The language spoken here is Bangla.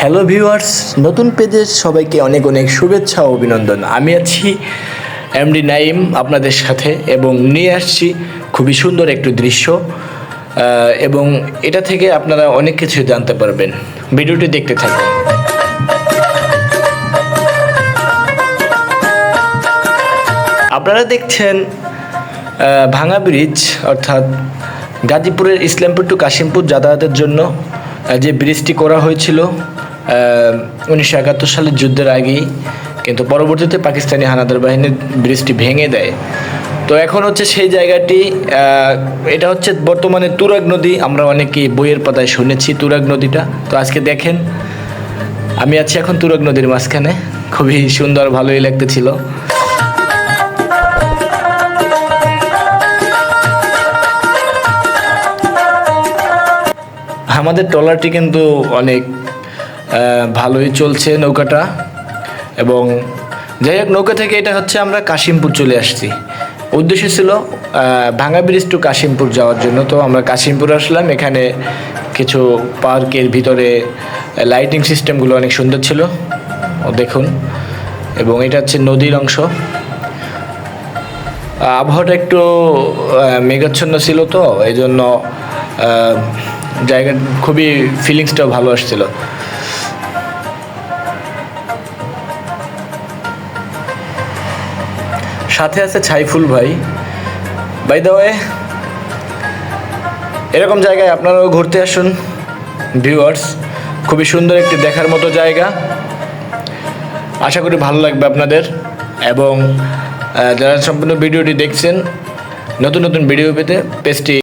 হ্যালো ভিউয়ার্স নতুন পেজে সবাইকে অনেক অনেক শুভেচ্ছা ও অভিনন্দন। আমি আছি এমডি নাইম আপনাদের সাথে এবং নিয়ে আসছি খুবই সুন্দর একটি দৃশ্য এবং এটা থেকে আপনারা অনেক কিছু জানতে পারবেন। ভিডিওটি দেখতে থাকুন। আপনারা দেখছেন ভাঙা ব্রিজ অর্থাৎ গাজীপুরের ইসলামপুর টু কাশিমপুর যাতায়াতের জন্য। যে ব্রিজটি করা হয়েছিল উনিশশো একাত্তর সালের যুদ্ধের আগেই, কিন্তু পরবর্তীতে পাকিস্তানি হানাদার বাহিনীর ব্রিজটি ভেঙে দেয়। তো এখন হচ্ছে সেই জায়গাটি এটা হচ্ছে বর্তমানে তুরাগ নদী, আমরা অনেকে বইয়ের পাতায় শুনেছি তুরাগ নদীটা। তো আজকে দেখেন, আমি আছি এখন তুরাগ নদীর মাঝখানে, খুবই সুন্দর, ভালোই লাগতেছিল। আমাদের ট্রলারটি কিন্তু অনেক ভালোই চলছে নৌকাটা। এবং যাই হোক, নৌকা থেকে এটা হচ্ছে আমরা কাশিমপুর চলে আসছি। উদ্দেশ্য ছিল ভাঙা ব্রিজ টু কাশিমপুর যাওয়ার জন্য। তো আমরা কাশিমপুর আসলাম। এখানে কিছু পার্কের ভিতরে লাইটিং সিস্টেমগুলো অনেক সুন্দর ছিল। দেখুন, এবং এটা হচ্ছে নদীর অংশ। আবহাওয়াটা একটু মেঘাচ্ছন্ন ছিল তো এই জন্য জায়গা খুবই ফিলিংসটাও ভালো আসছিল। সাথে আছে ছাইফুল ভাই। বাই দ্য ওয়ে এরকম জায়গায় আপনারাও ঘুরতে আসুন ভিউয়ার্স খুবই সুন্দর একটি দেখার মতো জায়গা। আশা করি ভালো লাগবে আপনাদের। এবং যারা সম্পূর্ণ ভিডিওটি দেখছেন, নতুন নতুন ভিডিও পেতে পেজটি